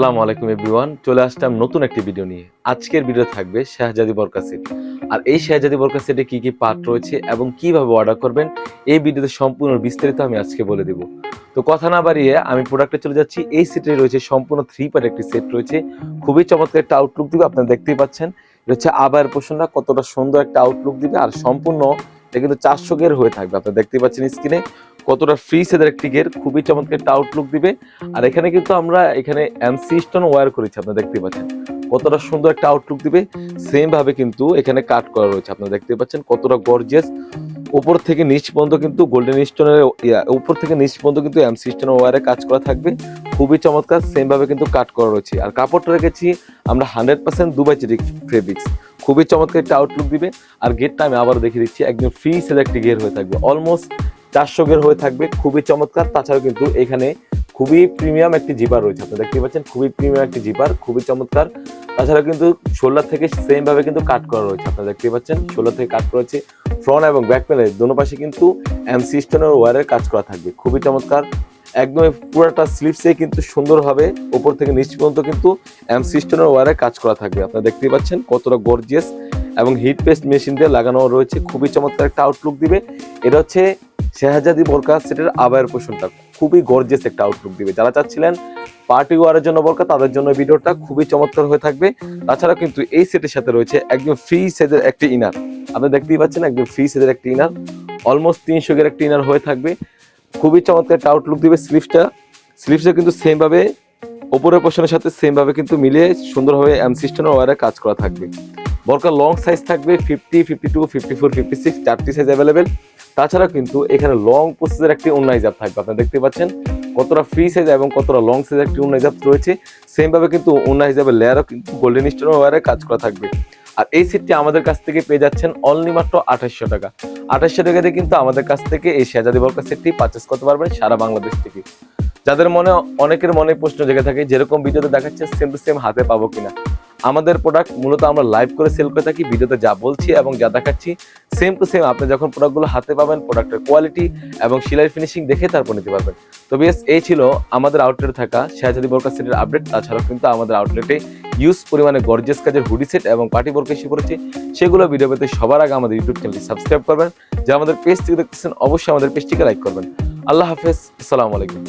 আসসালামু আলাইকুম এভরিওয়ান, চলে আসলাম নতুন একটি ভিডিও নিয়ে। আজকের ভিডিও থাকবে শাহজাদি বরকা সেট। আর এই শাহজাদি বরকা সেটে কি কি পার্ট রয়েছে এবং কীভাবে অর্ডার করবেন, এই ভিডিওতে সম্পূর্ণ বিস্তারিত আমি আজকে বলে দেব। তো কথা না বাড়িয়ে আমি প্রোডাক্টে চলে যাচ্ছি। এই সেটে রয়েছে সম্পূর্ণ থ্রি পার্ট একটি সেট রয়েছে। খুবই চমৎকার একটা আউটলুক দিবে, আপনারা দেখতেই পাচ্ছেন। এটা হচ্ছে আবার পোষণটা কতটা সুন্দর একটা আউটলুক দিবে। আর সম্পূর্ণ এটা কিন্তু চারশো গের হয়ে থাকবে, আপনারা দেখতেই পাচ্ছেন স্ক্রিনে কতটা ফ্রি সেদের একটি গের খুবই চমৎকার একটা আউটলুক দিবে। আর এখানে কিন্তু আমরা এখানে এমসি স্টোন ওয়্যার করেছি, আপনারা দেখতে পাচ্ছেন। কতটা সুন্দর একটা আউটলুক দিবে। সেম ভাবে কিন্তু এখানে কাট করা রয়েছে, আপনারা দেখতে পাচ্ছেন কতটা গর্জিয়াস উপর থেকে নিচ পর্যন্ত কিন্তু গোল্ডেন স্টোনের উপর থেকে নিচ পর্যন্ত কিন্তু এমসি স্টোনের ওয়্যারে কাজ করা থাকবে। খুবই চমৎকার সেম ভাবে কিন্তু কাট করা রয়েছে। আর কাপড়টা রেখেছি আমরা হান্ড্রেড পার্সেন্ট দুবাই চিটিক ফেব্রিক্স খুবই চমৎকার একটা আউটলুক দিবে। আর গেটটা আমি আবার দেখিয়ে দিচ্ছি, একদম ফ্রি সেল একটি গের হয়ে থাকবে। অলমোস্ট চারশো গের হয়ে থাকবে, খুবই চমৎকার। তাছাড়াও কিন্তু এখানে খুবই প্রিমিয়াম একটি জিপার রয়েছে। আপনি দেখতে পাচ্ছেন, খুবই প্রিমিয়াম একটি জিপার খুবই চমৎকার। তাছাড়া কিন্তু শোল্ডার থেকে সেম ভাবে কিন্তু কাট করা রয়েছে। আপনারা দেখতে পাচ্ছেন শোল্ডার থেকে কাট করেছে ফ্রন্ট এবং ব্যাক প্যানেল দোনো পাশে কিন্তু এমসি স্টোনের ওয়ারের কাজ করা থাকবে। খুবই চমৎকার। একদম পুরোটা স্লিপসে কিন্তু সুন্দরভাবে ওপর থেকে নিচ পর্যন্ত কিন্তু এমসি স্টোনের ওয়ারে কাজ করা থাকবে। আপনারা দেখতেই পাচ্ছেন, কতটা গর্জিয়াস এবং হিট পেস্ট মেশিন দিয়ে লাগানো রয়েছে। খুবই চমৎকার একটা আউটলুক দিবে। এটা হচ্ছে শেহাজাদি বোরকা সেটের আবায়ের পোষণটা খুবই গর্জেস একটা আউটলুক দিবে। যারা চাচ্ছিলেন পার্টি ওয়ারের জন্য বোরকা তাদের জন্য ভিডিওটা খুবই চমৎকার হয়ে থাকবে। তাছাড়া কিন্তু এই সেটের সাথে রয়েছে একদম ফ্রি সেজের একটি ইনার আপনি দেখতেই পাচ্ছেন একদম ফ্রি সেজের একটি ইনার অলমোস্ট তিনশো গের একটি ইনার হয়ে থাকবে। খুবই চমৎকার একটা আউটলুক দিবে স্লিভসটা স্লিভসটা কিন্তু সেমভাবে ওপরের পোর্শনের সাথে সেমভাবে কিন্তু মিলিয়ে সুন্দরভাবে সিস্টেমের ওয়ারে কাজ করা থাকবে। বরকার লং সাইজ থাকবে fifty fifty two fifty four fifty six চারটি সাইজ অ্যাভেলেবেল তাছাড়া কিন্তু এখানে লং প্রসেসের একটি অন্য হিজাব থাকবে, আপনারা দেখতে পাচ্ছেন। কতটা ফ্রি সাইজ এবং কতটা লং সাইজ একটি অন্য হিজাব রয়েছে। সেমভাবে কিন্তু অন্য হিজাবের লেয়ারও কিন্তু গোল্ডেন স্টোন ওয়ারে কাজ করা থাকবে। আর এই সেটটি আমাদের কাছ থেকে পেয়ে যাচ্ছেন অনলি মাত্র আঠাশশো টাকা। আঠাশশো টাকা দিয়ে কিন্তু আমাদের কাছ থেকে এই শেজাদি বরকা সেটটি পারচেস করতে পারবেন সারা বাংলাদেশ থেকে। যাদের মনে, অনেকের মনে প্রশ্ন জেগে থাকে, যেরকম ভিডিওতে দেখাচ্ছে সেম টু সেম হাতে পাবো কিনা। আমাদের প্রোডাক্ট মূলত আমরা লাইভ করে সেল করে থাকি, ভিডিওতে যা বলছি এবং যা দেখাচ্ছি সেম টু সেম আপনি যখন প্রোডাক্টগুলো হাতে পাবেন প্রোডাক্টের কোয়ালিটি এবং সিলাই ফিনিশিং দেখে তারপর নিতে পারবেন। তো বেশ, এই ছিল আমাদের আউটলেটে থাকা শাহজাদি বোরকা সেটের আপডেট তাছাড়াও কিন্তু আমাদের আউটলেটে ইউজ পরিমাণে গর্জেস কাজের হুডি সেট এবং পার্টি বোরকা এসে পড়েছে সেগুলো ভিডিও পেতে সবার আগে আমাদের ইউটিউব চ্যানেলটি সাবস্ক্রাইব করবেন, যা আমাদের পেজ থেকে দেখতেছেন, অবশ্যই আমাদের পেজটিকে লাইক করবেন। আল্লাহ হাফেজ, আসসালামু আলাইকুম।